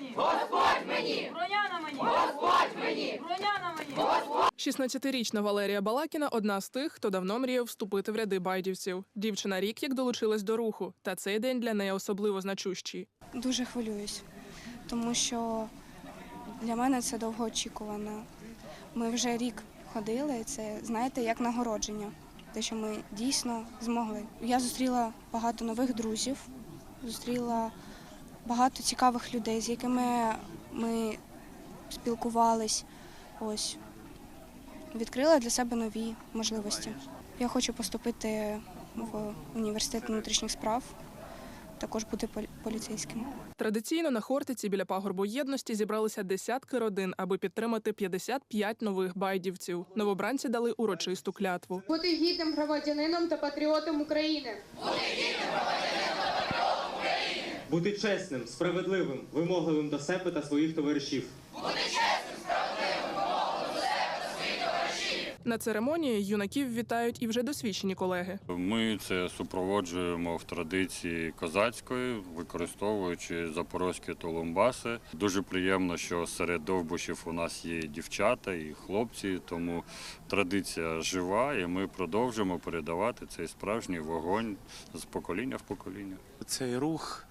мені! Господь мені! Броня на мені! Господь мені! Броня на мені! 16-річна Валерія Балакіна одна з тих, хто давно мріяв вступити в ряди байдівців. Дівчина рік як долучилась до руху, та цей день для неї особливо значущий. Дуже хвилююсь, тому що для мене це довгоочікувано. Ми вже рік ходили, це знаєте, як нагородження. Те, що ми дійсно змогли. Я зустріла багато нових друзів, зустріла багато цікавих людей, з якими ми спілкувались. Ось відкрила для себе нові можливості. Я хочу поступити в університет внутрішніх справ, також бути полі- поліцейським. Традиційно на Хортиці біля пагорбу єдності зібралися десятки родин, аби підтримати 55 нових байдівців. Новобранці дали урочисту клятву. Бути гідним громадянином та патріотом України. Бути чесним, справедливим, вимогливим до себе та своїх товаришів. Бути чесним, справедливим. На церемонії юнаків вітають і вже досвідчені колеги. Ми це супроводжуємо в традиції козацької, використовуючи запорозькі толумбаси. Дуже приємно, що серед довбушів у нас є дівчата і хлопці, тому традиція жива, і ми продовжимо передавати цей справжній вогонь з покоління в покоління. Цей рух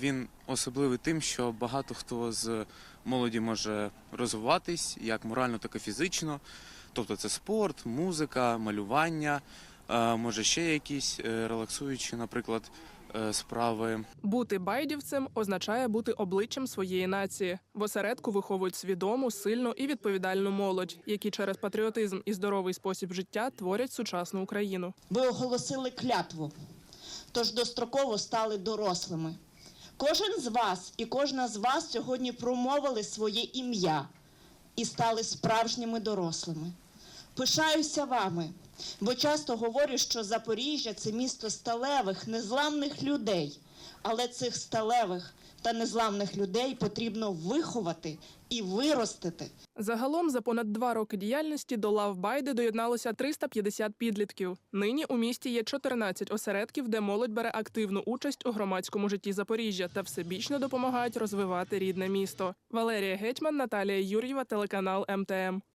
він особливий тим, що багато хто з молоді може розвиватись як морально, так і фізично. Тобто це спорт, музика, малювання, е, може ще якісь е, релаксуючі, наприклад, е, справи. Бути байдівцем означає бути обличчям своєї нації. В осередку виховують свідому, сильну і відповідальну молодь, які через патріотизм і здоровий спосіб життя творять сучасну Україну. Ви оголосили клятву, тож достроково стали дорослими. Кожен з вас і кожна з вас сьогодні промовили своє ім'я і стали справжніми дорослими. Пишаюся вами, бо часто говорю, що Запоріжжя це місто сталевих, незламних людей. Але цих сталевих та незламних людей потрібно виховати і виростити. Загалом за понад два роки діяльності до лав Байди доєдналося 350 підлітків. Нині у місті є 14 осередків, де молодь бере активну участь у громадському житті Запоріжжя та всебічно допомагають розвивати рідне місто. Валерія Гетьман, Наталія Юр'єва, телеканал МТМ.